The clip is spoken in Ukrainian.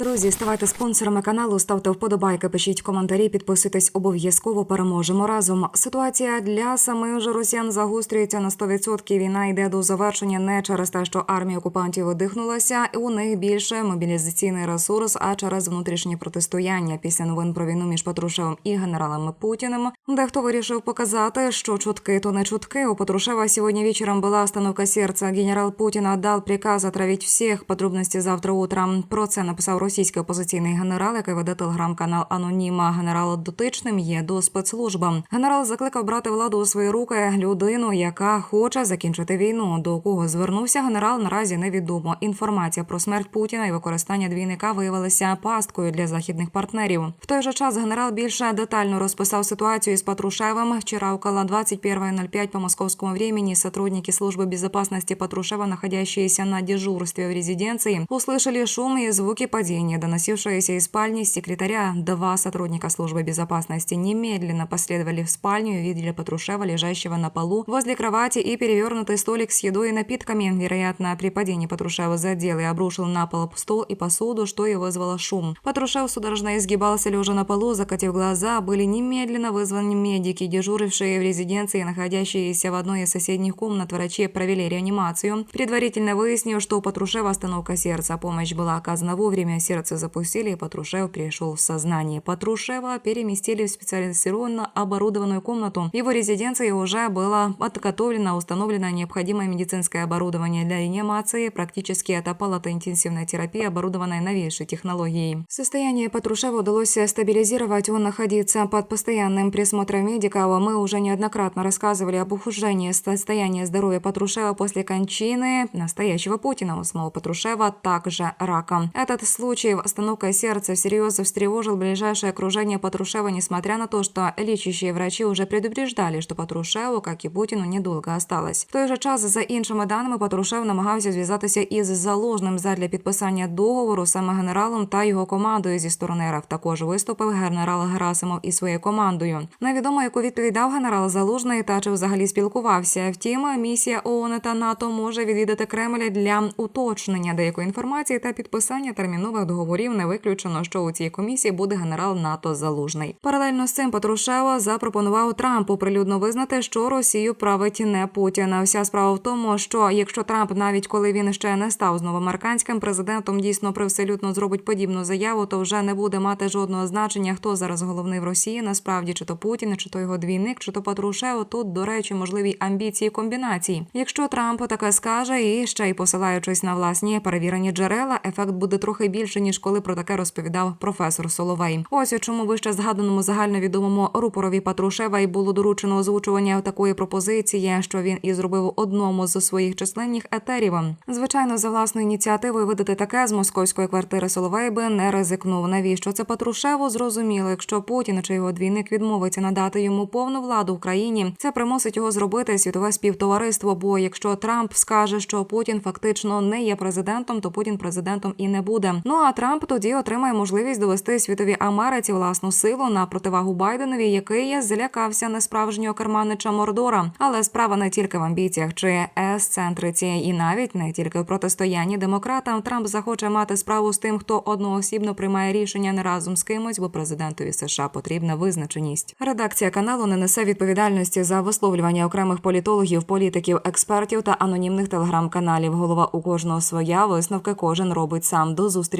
Друзі, ставайте спонсорами каналу, ставте вподобайки, пишіть коментарі, підписуйтесь обов'язково. Переможемо разом. Ситуація для самих же росіян загострюється на 100%. Війна йде до завершення не через те, що армія окупантів видихнулася, і у них більше мобілізаційний ресурс, а через внутрішнє протистояння після новин про війну між Патрушевим і генералом Путіним. Дехто вирішив показати, що чутки то не чутки. У Патрушева сьогодні вечором була остановка серця. Генерал Путін отдал приказ отравить всіх. Подробності завтра утром. Про це написав російський опозиційний генерал, який веде телеграм-канал Аноніма. Генерал дотичним є до спецслужби. Генерал закликав брати владу у свої руки людину, яка хоче закінчити війну. До кого звернувся генерал наразі невідомо. Інформація про смерть Путіна і використання двійника виявилася пасткою для західних партнерів. В той же час генерал більше детально розписав ситуацію із Патрушевым. Вчера около 21.05 по московскому времени сотрудники службы безопасности Патрушева, находящиеся на дежурстве в резиденции, услышали шум и звуки падения, Доносившиеся из спальни секретаря. Два сотрудника службы безопасности немедленно последовали в спальню и увидели Патрушева, лежащего на полу возле кровати и перевернутый столик с едой и напитками. Вероятно, при падении Патрушева задел и обрушил на пол стол и посуду, что и вызвало шум. Патрушев судорожно изгибался лежа на полу, закатив глаза, были немедленно вызваны медики, дежурившие в резиденции, находящиеся в одной из соседних комнат. Врачи провели реанимацию, предварительно выяснив, что у Патрушева остановка сердца. Помощь была оказана вовремя, сердце запустили, и Патрушев пришел в сознание. Патрушева переместили в специализированно оборудованную комнату. В его резиденции уже было подготовлено, установлено необходимое медицинское оборудование для реанимации. Практически это палатоинтенсивная терапия, оборудованная новейшей технологией. Состояние Патрушева удалось стабилизировать. Он находится под постоянным присмотром медиков. Мы уже неоднократно рассказывали об ухудшении состояния здоровья Патрушева после кончины настоящего Путина. У самого Патрушева также рака. Этот случай остановкой сердца всерьез встревожил ближайшее окружение Патрушева, несмотря на то, что лечащие врачи уже предупреждали, что Патрушеву, как и Путину, недолго осталось. В той же час, за іншими даними, Патрушев намагався зв'язатися із заложним задля підписання договору саме генералом та його командою зі сторони РФ. Також виступив генерал Герасимов із своєю командою. Невідомо, яку відповідь дав генерал Залужний та чи взагалі спілкувався. Втім, місія ООН та НАТО може відвідати Кремль для уточнення деякої інформації та підписання термінових договорів. Не виключено, що у цій комісії буде генерал НАТО Залужний. Паралельно з цим Патрушева запропонував Трампу прилюдно визнати, що Росію править не Путін. Вся справа в тому, що якщо Трамп, навіть коли він ще не став знову американським президентом, дійсно привселюдно зробить подібну заяву, то вже не буде мати жодного значення, хто зараз головний в Росії. Насправді, чи то Путін, чи то його двійник, чи то Патрушев. Тут, до речі, можливі амбіції комбінації. Якщо Трамп таке скаже і ще й посилаючись на власні перевірені джерела, ефект буде трохи більше ніж коли про таке розповідав професор Соловей. Ось у чому вище згаданому загальновідомому рупорові Патрушева й було доручено озвучування такої пропозиції, що він і зробив одному з своїх численних етерів. Звичайно, за власною ініціативою видати таке з московської квартири Соловей би не ризикнув. Навіщо це Патрушеву? Зрозуміло, якщо Путін чи його двійник відмовиться надати йому повну владу в країні, це примусить його зробити світове співтовариство. Бо якщо Трамп скаже, що Путін фактично не є президентом, то Путін президентом і не буде. Ну а Трамп тоді отримає можливість довести світовій Америці власну силу на противагу Байденові, який злякався несправжнього керманича Мордора. Але справа не тільки в амбіціях чи ес-центриці, і навіть не тільки в протистоянні демократам. Трамп захоче мати справу з тим, хто одноосібно приймає рішення не разом з кимось, бо президентові США потрібна визначеність. Редакція каналу не несе відповідальності за висловлювання окремих політологів, політиків, експертів та анонімних телеграм-каналів. Голова у кожного своя висновки кожен робить сам. До